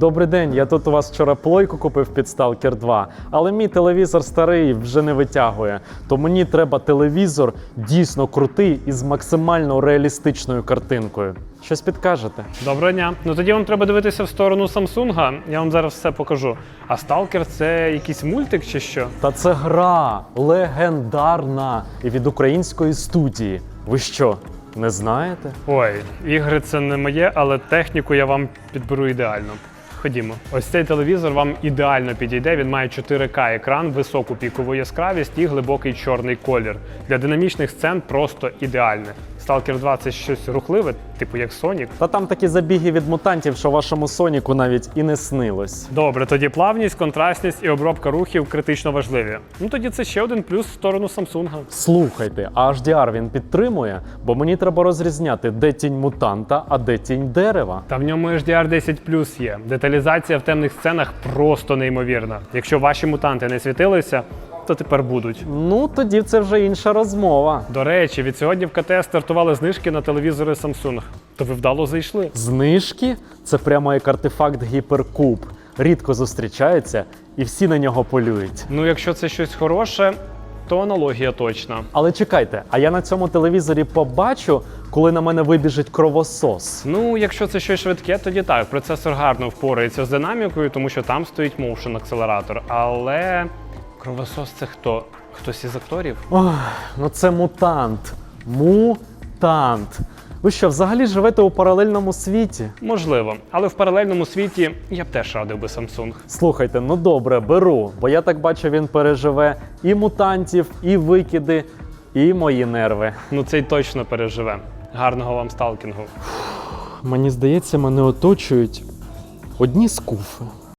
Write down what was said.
Добрий день, я тут у вас вчора плойку купив під Stalker 2, але мій телевізор старий вже не витягує. То мені треба телевізор дійсно крутий і з максимально реалістичною картинкою. Щось підкажете? Доброго дня. Ну тоді вам треба дивитися в сторону Samsung. Я вам зараз все покажу. А Stalker це якийсь мультик чи що? Та це гра легендарна і від української студії. Ви що, не знаєте? Ой, ігри це не моє, але техніку я вам підберу ідеально. Ходімо. Ось цей телевізор вам ідеально підійде. Він має 4К екран, високу пікову яскравість і глибокий чорний колір. Для динамічних сцен просто ідеальне. Stalker 2 це щось рухливе, типу як Sonic. Та там такі забіги від мутантів, що вашому Соніку навіть і не снилось. Добре, тоді плавність, контрастність і обробка рухів критично важливі. Ну тоді це ще один плюс в сторону Samsung. Слухайте, а HDR він підтримує, бо мені треба розрізняти, де тінь мутанта, а де тінь дерева. Та в ньому HDR 10 Plus є. Деталізація в темних сценах просто неймовірна. Якщо ваші мутанти не світилися, то тепер будуть. Ну тоді це вже інша розмова. До речі, від сьогодні в КТ стартували знижки на телевізори Samsung. То ви вдало зайшли. Знижки це прямо як артефакт гіперкуб. Рідко зустрічається, і всі на нього полюють. Ну, якщо це щось хороше, то аналогія точна. Але чекайте, а я на цьому телевізорі побачу, коли на мене вибіжить кровосос. Ну, якщо це щось швидке, тоді так. Процесор гарно впорається з динамікою, тому що там стоїть motion акселератор. Але кровосос це хто? Хтось із акторів? Ох, ну це мутант. Мутант. Ви що, взагалі живете у паралельному світі? Можливо, але в паралельному світі я б теж радив би Samsung. Слухайте, ну добре, беру, бо я так бачу, він переживе і мутантів, і викиди, і мої нерви. Ну цей точно переживе. Гарного вам сталкінгу. Мені здається, мене оточують одні скуфи.